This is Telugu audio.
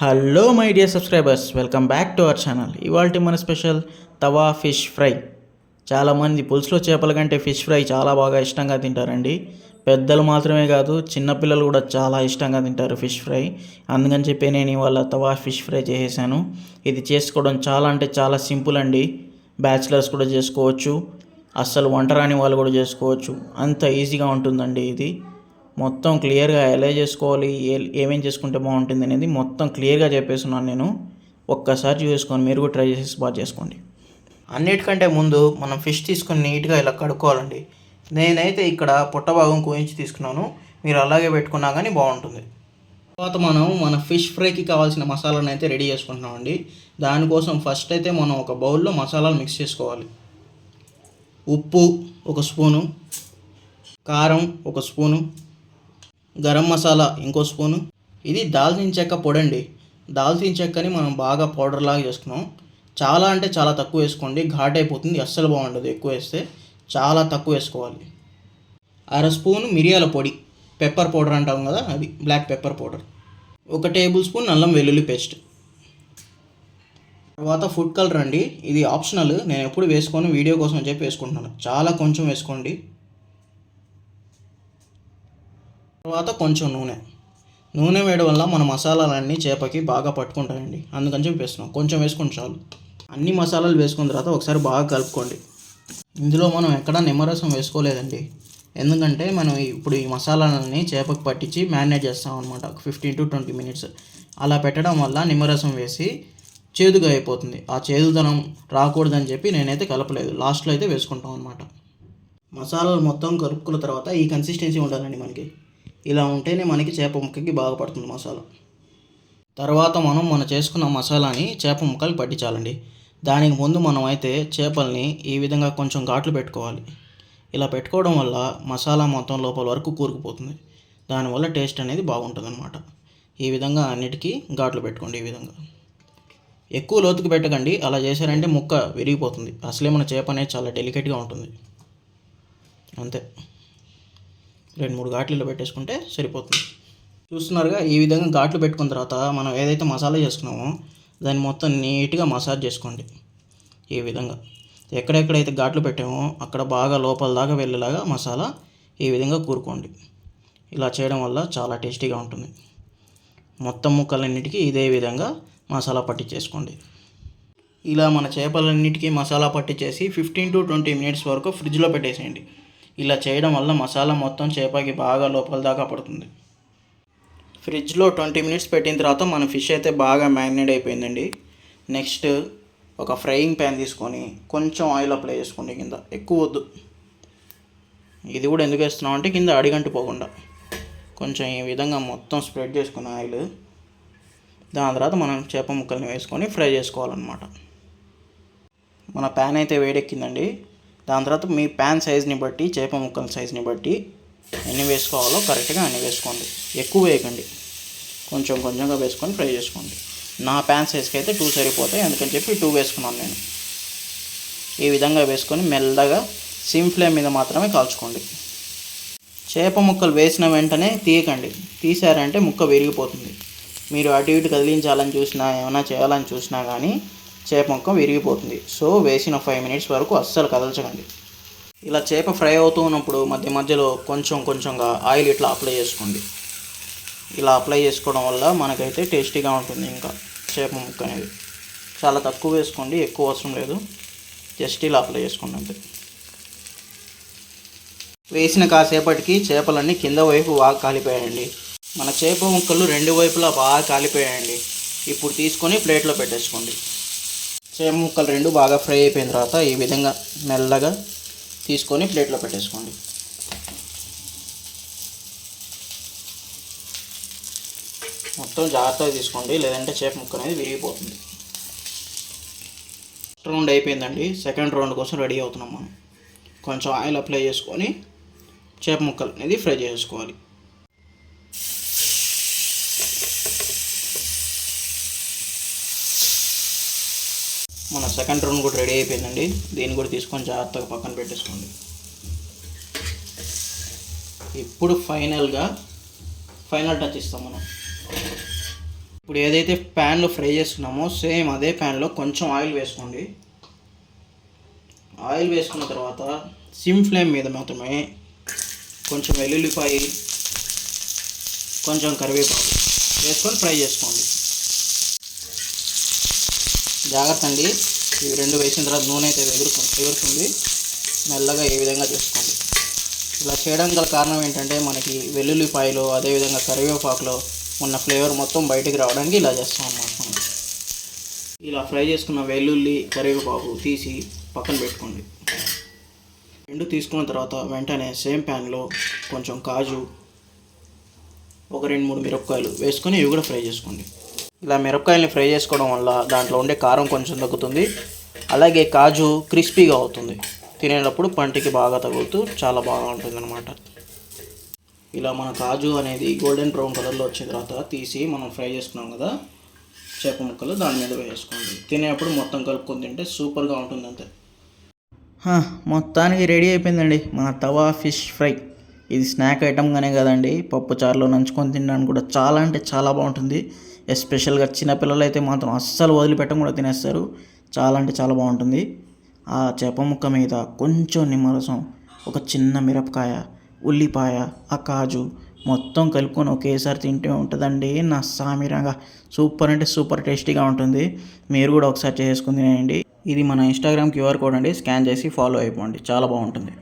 Hello my dear subscribers welcome back to our channel ఇవాళ మన స్పెషల్ తవా ఫిష్ ఫ్రై చాలామంది పులుసులో చేపల కంటే ఫిష్ ఫ్రై చాలా బాగా ఇష్టంగా తింటారండి. పెద్దలు మాత్రమే కాదు చిన్నపిల్లలు కూడా చాలా ఇష్టంగా తింటారు ఫిష్ ఫ్రై అందుకని చెప్పి నేను ఇవాళ తవా ఫిష్ ఫ్రై చేసేసాను. ఇది చేసుకోవడం చాలా అంటే చాలా సింపుల్ అండి. బ్యాచిలర్స్ కూడా చేసుకోవచ్చు. అస్సలు వంట రాని వాళ్ళు కూడా చేసుకోవచ్చు. అంత ఈజీగా ఉంటుందండి ఇది. మొత్తం క్లియర్గా ఎలా చేసుకోవాలి ఏ ఏమేం చేసుకుంటే బాగుంటుంది అనేది మొత్తం క్లియర్గా చెప్పేస్తున్నాను నేను. ఒక్కసారి చూసుకొని మీరు కూడా ట్రై చేసి బాగా చేసుకోండి. అన్నిటికంటే ముందు మనం ఫిష్ తీసుకొని నీట్గా ఇలా కడుక్కోవాలండి. నేనైతే ఇక్కడ పొట్ట భాగం కోయించి తీసుకున్నాను. మీరు అలాగే పెట్టుకున్నా కానీ బాగుంటుంది. తర్వాత మనం మన ఫిష్ ఫ్రైకి కావాల్సిన మసాలాను అయితే రెడీ చేసుకుంటున్నామండి. దానికోసం ఫస్ట్ అయితే మనం ఒక బౌల్లో మసాలాలు మిక్స్ చేసుకోవాలి. ఉప్పు ఒక స్పూను కారం ఒక స్పూను గరం మసాలా ఇంకో స్పూను. ఇది దాల్చిన చెక్క పొడండి. దాల్చిన చెక్కని మనం బాగా పౌడర్ లాగా చేసుకున్నాం. చాలా అంటే చాలా తక్కువ వేసుకోండి. ఘాట్ అయిపోతుంది. అస్సలు బాగుండదు ఎక్కువ వేస్తే. చాలా తక్కువ వేసుకోవాలి. అర స్పూను మిరియాల పొడి. పెప్పర్ పౌడర్ అంటాం కదా అది. Black pepper powder. ఒక టేబుల్ స్పూన్ అల్లం వెల్లుల్లి పేస్ట్. తర్వాత ఫుడ్ కలర్ అండి. ఇది ఆప్షనల్. నేను ఎప్పుడు వేసుకొని. వీడియో కోసం చెప్పి వేసుకుంటున్నాను. చాలా కొంచెం వేసుకోండి. తర్వాత కొంచెం నూనె. నూనె వేయడం వల్ల మన మసాలాలన్నీ చేపకి బాగా పట్టుకుంటాయండి. అందుకని చెప్పి వేస్తున్నాం. కొంచెం వేసుకుని చాలు. అన్ని మసాలాలు వేసుకున్న తర్వాత ఒకసారి బాగా కలుపుకోండి. ఇందులో మనం ఎక్కడా నిమ్మరసం వేసుకోలేదండి. ఎందుకంటే మనం ఇప్పుడు ఈ మసాలాలని చేపకు పట్టించి మ్యారినేట్ చేస్తాం అనమాట ఫిఫ్టీన్ టు ట్వంటీ మినిట్స్. అలా పెట్టడం వల్ల నిమ్మరసం వేసి చేదుగా అయిపోతుంది. ఆ చేదుదనం రాకూడదని చెప్పి నేనైతే కలపలేదు. లాస్ట్లో అయితే వేసుకుంటాం అనమాట మసాలాలు మొత్తం కలుపుకున్న తర్వాత ఈ కన్సిస్టెన్సీ ఉండాలండి మనకి. ఇలా ఉంటేనే మనకి చేప ముక్కకి బాగా పడుతుంది మసాలా. తర్వాత మనం మనం చేసుకున్న మసాలాని చేప ముక్కలు పట్టించాలండి. దానికి ముందు మనం అయితే చేపల్ని ఈ విధంగా కొంచెం ఘాట్లు పెట్టుకోవాలి. ఇలా పెట్టుకోవడం వల్ల మసాలా మొత్తం లోపల వరకు కూరుకుపోతుంది. దానివల్ల టేస్ట్ అనేది బాగుంటుంది అనమాట ఈ విధంగా అన్నిటికీ ఘాట్లు పెట్టుకోండి ఈ విధంగా. ఎక్కువ లోతుకు పెట్టకండి. అలా చేశారంటే ముక్క విరిగిపోతుంది. అసలే మన చేప అనేది చాలా డెలికేట్గా ఉంటుంది. అంతే. రెండు మూడు ఘాట్లు పెట్టేసుకుంటే సరిపోతుంది. చూస్తున్నారుగా ఈ విధంగా ఘాట్లు పెట్టుకున్న తర్వాత మనం ఏదైతే మసాలా చేసుకున్నామో దాన్ని మొత్తం నీట్గా మసాజ్ చేసుకోండి. ఈ విధంగా. ఎక్కడెక్కడైతే ఘాట్లు పెట్టామో అక్కడ బాగా లోపల దాకా వెళ్ళేలాగా మసాలా ఈ విధంగా కూరుకోండి. ఇలా చేయడం వల్ల చాలా టేస్టీగా ఉంటుంది. మొత్తం ముక్కలన్నిటికీ ఇదే విధంగా మసాలా పట్టించేసుకోండి ఇలా మన చేపలన్నిటికీ మసాలా పట్టించేసి ఫిఫ్టీన్ టు ట్వంటీ మినిట్స్ వరకు ఫ్రిడ్జ్లో పెట్టేసేయండి. ఇలా చేయడం వల్ల మసాలా మొత్తం చేపకి బాగా లోపల దాకా పడుతుంది. ఫ్రిడ్జ్లో ట్వంటీ మినిట్స్ పెట్టిన తర్వాత మన ఫిష్ అయితే బాగా మ్యారినేట్ అయిపోయిందండి. నెక్స్ట్ ఒక ఫ్రైయింగ్ ప్యాన్ తీసుకొని కొంచెం ఆయిల్ అప్లై చేసుకోండి కింద. ఎక్కువ వద్దు. ఇది కూడా ఎందుకు వేస్తున్నాం అంటే కింద అడిగంటు పోకుండా. కొంచెం ఈ విధంగా మొత్తం స్ప్రెడ్ చేసుకున్న ఆయిల్. దాని తర్వాత మనం చేప ముక్కల్ని వేసుకొని ఫ్రై చేసుకోవాలన్నమాట. మన ప్యాన్ అయితే వేడెక్కిందండి. దాని తర్వాత మీ ప్యాన్ సైజ్ని బట్టి చేప ముక్కల సైజ్ని బట్టి ఎన్ని వేసుకోవాలో కరెక్ట్గా అన్ని వేసుకోండి. ఎక్కువ వేయకండి. కొంచెం కొంచెంగా వేసుకొని ఫ్రై చేసుకోండి. నా ప్యాన్ సైజ్కి అయితే టూ సరిపోతాయి. అందుకని చెప్పి టూ వేసుకున్నాను నేను. ఈ విధంగా వేసుకొని మెల్లగా సిమ్ ఫ్లేమ్ మీద మాత్రమే కాల్చుకోండి. చేప ముక్కలు వేసిన వెంటనే తీయకండి. తీసారంటే ముక్క విరిగిపోతుంది. మీరు అటు ఇటు కదిలించాలని చూసినా ఏమైనా చేయాలని చూసినా కానీ చేప ముక్క విరిగిపోతుంది. సో వేసిన ఫైవ్ మినిట్స్ వరకు అస్సలు కదల్చకండి. ఇలా చేప ఫ్రై అవుతూ ఉన్నప్పుడు మధ్య మధ్యలో కొంచెం కొంచెంగా ఆయిల్ ఇట్లా అప్లై చేసుకోండి. ఇలా అప్లై చేసుకోవడం వల్ల మనకైతే టేస్టీగా ఉంటుంది ఇంకా చేప ముక్క అనేది. చాలా తక్కువ వేసుకోండి ఎక్కువ అవసరం లేదు. జస్ట్ ఇలా అప్లై చేసుకోండి అంతే. వేసిన కాసేపటికి చేపలన్నీ కింద వైపు బాగా కాలిపోయాయండి. మన చేప ముక్కలు రెండు వైపులా బాగా కాలిపోయాయండి. ఇప్పుడు తీసుకొని ప్లేట్లో పెట్టేసుకోండి. చేప ముక్కలు రెండు బాగా ఫ్రై అయిపోయిన తర్వాత ఈ విధంగా మెల్లగా తీసుకొని ప్లేట్లో పెట్టేసుకోండి. మొత్తం జాగ్రత్తగా తీసుకోండి లేదంటే చేప ముక్క అనేది విరిగిపోతుంది. ఫస్ట్ రౌండ్ అయిపోయిందండి. సెకండ్ రౌండ్ కోసం రెడీ అవుతున్నాం మనం. కొంచెం ఆయిల్ అప్లై చేసుకొని చేప ముక్కలు అనేది ఫ్రై చేసుకోవాలి. మన సెకండ్ రౌండ్ కూడా రెడీ అయిపోయిందండి. దీన్ని కూడా తీసుకొని జాగ్రత్తగా పక్కన పెట్టేసుకోండి. ఇప్పుడు ఫైనల్గా ఫైనల్ టచ్ ఇస్తాం మనం. ఇప్పుడు ఏదైతే ప్యాన్లో ఫ్రై చేసుకున్నామో సేమ్ అదే ప్యాన్లో కొంచెం ఆయిల్ వేసుకోండి. ఆయిల్ వేసుకున్న తర్వాత సిమ్ ఫ్లేమ్ మీద మాత్రమే కొంచెం వెల్లుల్లిపాయ కొంచెం కరివేపాకు వేసుకొని ఫ్రై చేసుకోండి. జాగ్రత్త అండి ఇవి రెండు వేసిన తర్వాత నూనె అయితే ఎగురుతుంది ఎగురుతుంది. మెల్లగా ఈ విధంగా చేసుకోండి. ఇలా చేయడం గల కారణం ఏంటంటే మనకి వెల్లుల్లిపాయలు అదేవిధంగా కరివేపాకులో ఉన్న ఫ్లేవర్ మొత్తం బయటికి రావడానికి ఇలా చేస్తాం అన్నమాట ఇలా ఫ్రై చేసుకున్న వెల్లుల్లి కరివేపాకు తీసి పక్కన పెట్టుకోండి. రెండు తీసుకున్న తర్వాత వెంటనే సేమ్ ప్యాన్లో కొంచెం కాజు ఒక రెండు మూడు మిరపకాయలు వేసుకొని ఇవి కూడా ఫ్రై చేసుకోండి. ఇలా మిరపకాయల్ని ఫ్రై చేసుకోవడం వల్ల దాంట్లో ఉండే కారం కొంచెం తగ్గుతుంది. అలాగే కాజు క్రిస్పీగా అవుతుంది. తినేటప్పుడు పంటికి బాగా తగులుతూ చాలా బాగా ఉంటుంది అనమాట ఇలా మన కాజు అనేది గోల్డెన్ బ్రౌన్ కలర్లో వచ్చిన తర్వాత తీసి మనం ఫ్రై చేసుకున్నాం కదా చేప ముక్కలు దాని మీద వేసుకోండి. తినేటప్పుడు మొత్తం కలుపుకొని తింటే సూపర్గా ఉంటుంది అంతే మొత్తానికి రెడీ అయిపోయిందండి మన తవా ఫిష్ ఫ్రై. ఇది స్నాక్ ఐటమ్గానే కదండి పప్పు చారులో నంచుకొని తినడానికి కూడా చాలా అంటే చాలా బాగుంటుంది. ఎస్పెషల్గా చిన్నపిల్లలు అయితే మాత్రం అస్సలు వదిలిపెట్టం కూడా తినేస్తారు. చాలా అంటే చాలా బాగుంటుంది. ఆ చేప ముక్క మీద కొంచెం నిమ్మరసం ఒక చిన్న మిరపకాయ ఉల్లిపాయ ఆ కాజు మొత్తం కలుపుకొని ఒకేసారి తింటే ఉంటుందండి. నా సామిరంగా సూపర్ అంటే సూపర్ టేస్టీగా ఉంటుంది. మీరు కూడా ఒకసారి చేసుకుని తినేయండి. ఇది మన ఇన్స్టాగ్రామ్ క్యూఆర్ కోడ్ అండి. స్కాన్ చేసి ఫాలో అయిపోండి. చాలా బాగుంటుంది.